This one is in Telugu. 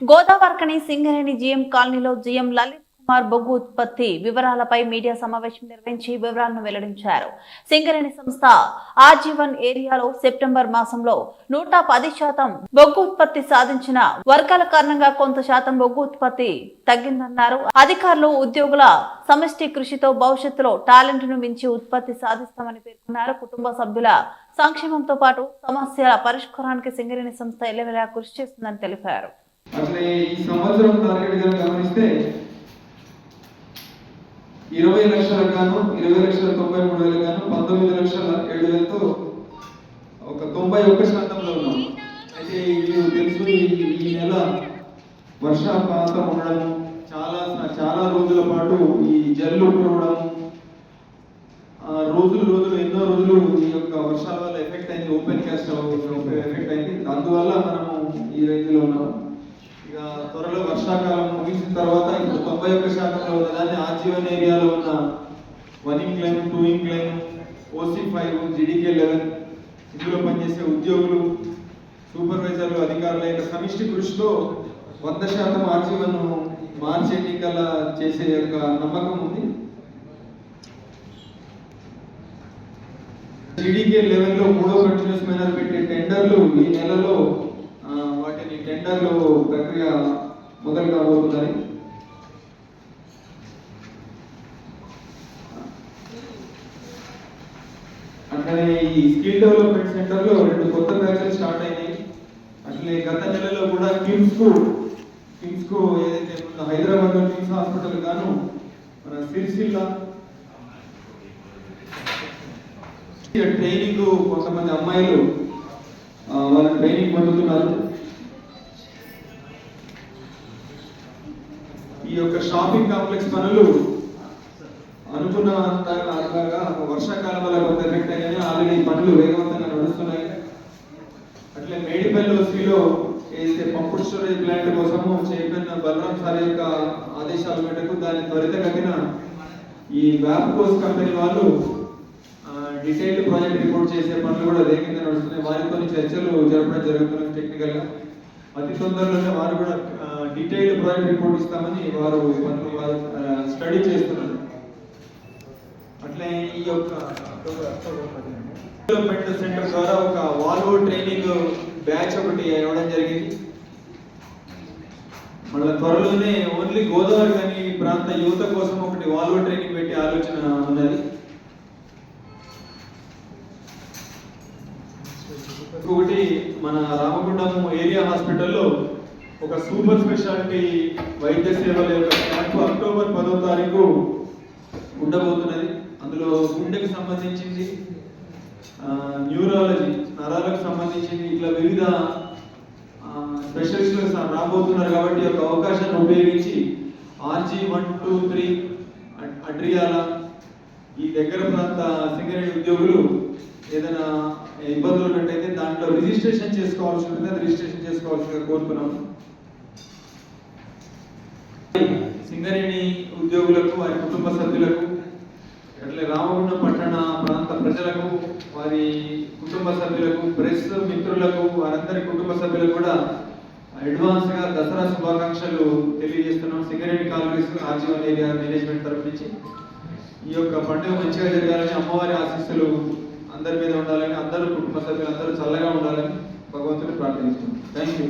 గోదావరికని సింగరేణి జీఎం కాలనీలో జీఎం లలిత్ కుమార్ బొగ్గు ఉత్పత్తి వివరాలపై మీడియా సమావేశం నిర్వహించి వివరాలను వెల్లడించారు. సింగరేణి సంస్థ ఆజీవన్ ఏరియాలో సెప్టెంబర్ మాసంలో నూట పది శాతం బొగ్గు ఉత్పత్తి సాధించిన వర్గాల కారణంగా కొంత శాతం బొగ్గు ఉత్పత్తి తగ్గిందన్నారు. అధికారులు ఉద్యోగుల సమష్టి కృషితో భవిష్యత్తులో టాలెంట్ను మించి ఉత్పత్తి సాధిస్తామని పేర్కొన్నారు. కుటుంబ సభ్యుల సంక్షేమంతో పాటు సమస్యల పరిష్కారానికి సింగరేణి సంస్థ ఎల్లవెలా కృషి చేస్తుందని తెలిపారు. అట్లే ఈ సంవత్సరం టార్గెట్గా గమనిస్తే ఇరవై లక్షల గాను ఇరవై లక్షల తొంభై మూడు వేల గాను పంతొమ్మిది లక్షల ఏడు వేలతో ఒక తొంభై ఒక్క శాతంలో ఉన్నాం. అయితే మీరు తెలుసు ఈ- నెల వర్షపాతం ఉండడం చాలా చాలా రోజుల పాటు ఈ జల్లు కురవడం ఆ, రోజులు రోజులు ఎన్నో రోజులు ఈ యొక్క వర్షాల వల్ల ఎఫెక్ట్ అయింది ఓపెన్ క్యాస్ట్ ఎఫెక్ట్ అయింది. అందువల్ల మనము ఈ రేంజ్లో ఉన్నాము ఇక త్వరలో వర్షాకాలం ముగిసిన తర్వాత ఇప్పుడు తొంభై ఒక్క శాతంలో ఉన్న దాన్ని ఆజీవన్ ఏరియాలో ఉన్న one incline two incline OC five GDK eleven ఇందులో పనిచేసే ఉద్యోగులు సూపర్వైజర్లు అధికారుల యొక్క సమిష్టి కృషితో వంద శాతం ఆజీవన్ మార్చి ఎన్నికల చేసే యొక్క నమ్మకం ఉంది. జీడీకే లెవెల్లో మూడో కంటిన్యూస్ మైనర్ పెట్టే టెండర్లు ఈ నెలలో టెండర్లు ప్రక్రియ మొదలు కాబోతుందని. అట్లనే ఈ స్కిల్ డెవలప్మెంట్ సెంటర్లో రెండు కొత్త బ్యాచ్లు స్టార్ట్ అయినాయి. అట్లే గత నెలలో కూడా కిమ్స్కు కిమ్స్కు ఏదైతే ఉందో హైదరాబాద్లో కిమ్స్ హాస్పిటల్ గాను మన సిరిసిల్ల ట్రైనింగ్ కొంతమంది అమ్మాయిలు వాళ్ళ ట్రైనింగ్ పొందుతున్నారు. యొక్క షాపింగ్ కాంప్లెక్స్ పనులు అనుకున్నంతగా వర్షాకాలం వల్ల కొంత ఎఫెక్ట్ అయ్యాయి ఆల్రెడీ పనులు వేగవంతంగా నడుస్తున్నాయి. అట్లే మేడిపల్లి వసీలో ఏదైతే పంపుడు స్టోరేజ్ ప్లాంట్ కోసము చైర్మన్ బలరాం సార్ యొక్క ఆదేశాల మేరకు దాన్ని త్వరితగతిన ఈ వ్యాప్కోస్ కంపెనీ వాళ్ళు డీటెయిల్డ్ ప్రాజెక్ట్ రిపోర్ట్ చేసే పనులు కూడా వేగంగా నడుస్తున్నాయి. వారితో చర్చలు జరపడం జరుగుతున్నాయి టెక్నికల్గా అతి తొందరలోనే వారు కూడా డీటెయిల్డ్ ప్రాజెక్ట్ రిపోర్ట్ ఇస్తామని వారు మనకు వారు స్టడీ చేస్తున్నారు. అట్లే ఈ యొక్క డెవలప్మెంట్ సెంటర్ ద్వారా ఒక వాల్వో ట్రైనింగ్ బ్యాచ్ ఒకటి ఇవ్వడం జరిగింది. మళ్ళీ త్వరలోనే ఓన్లీ గోదావరి కానీ ప్రాంత యువత కోసం ఒకటి వాల్వో ట్రైనింగ్ పెట్టే ఆలోచన ఉన్నది. మన రామగుండం ఏరియా హాస్పిటల్లో ఒక సూపర్ స్పెషాలిటీ వైద్య సేవల యొక్క అక్టోబర్ పదో తారీఖు ఉండబోతున్నది. అందులో గుండెకు సంబంధించింది న్యూరాలజీ నరాలకు సంబంధించింది ఇట్లా వివిధ స్పెషలిస్టులు రాబోతున్నారు కాబట్టి ఒక అవకాశాన్ని ఉపయోగించి ఆర్జీ వన్ టూ త్రీ అడ్రియాలా ఈ దగ్గర ప్రాంత సింగరేణి ఉద్యోగులు ఏదైనా ఇబ్బందులు ఉన్నట్టయితే దాంట్లో రిజిస్ట్రేషన్ చేసుకోవాల్సి ఉంటుంది. అది రిజిస్ట్రేషన్ చేసుకోవాల్సిందిగా కోరుతున్నాం సింగరేణి ఉద్యోగులకు వారి కుటుంబ సభ్యులకు అట్లే రామగుండం పట్టణ ప్రాంత ప్రజలకు వారి కుటుంబ సభ్యులకు ప్రెస్ మిత్రులకు వారందరి కుటుంబ సభ్యులకు కూడా అడ్వాన్స్గా దసరా శుభాకాంక్షలు తెలియజేస్తున్నాం. Singareni colonies RG one area management తరఫు నుంచి. ఈ యొక్క పండుగ మంచిగా జరగాలని అమ్మవారి ఆశీస్సులు అందరి మీద ఉండాలని అందరూ కుటుంబ సభ్యులు అందరూ చల్లగా ఉండాలని భగవంతుని ప్రార్థిస్తున్నాం. Thank you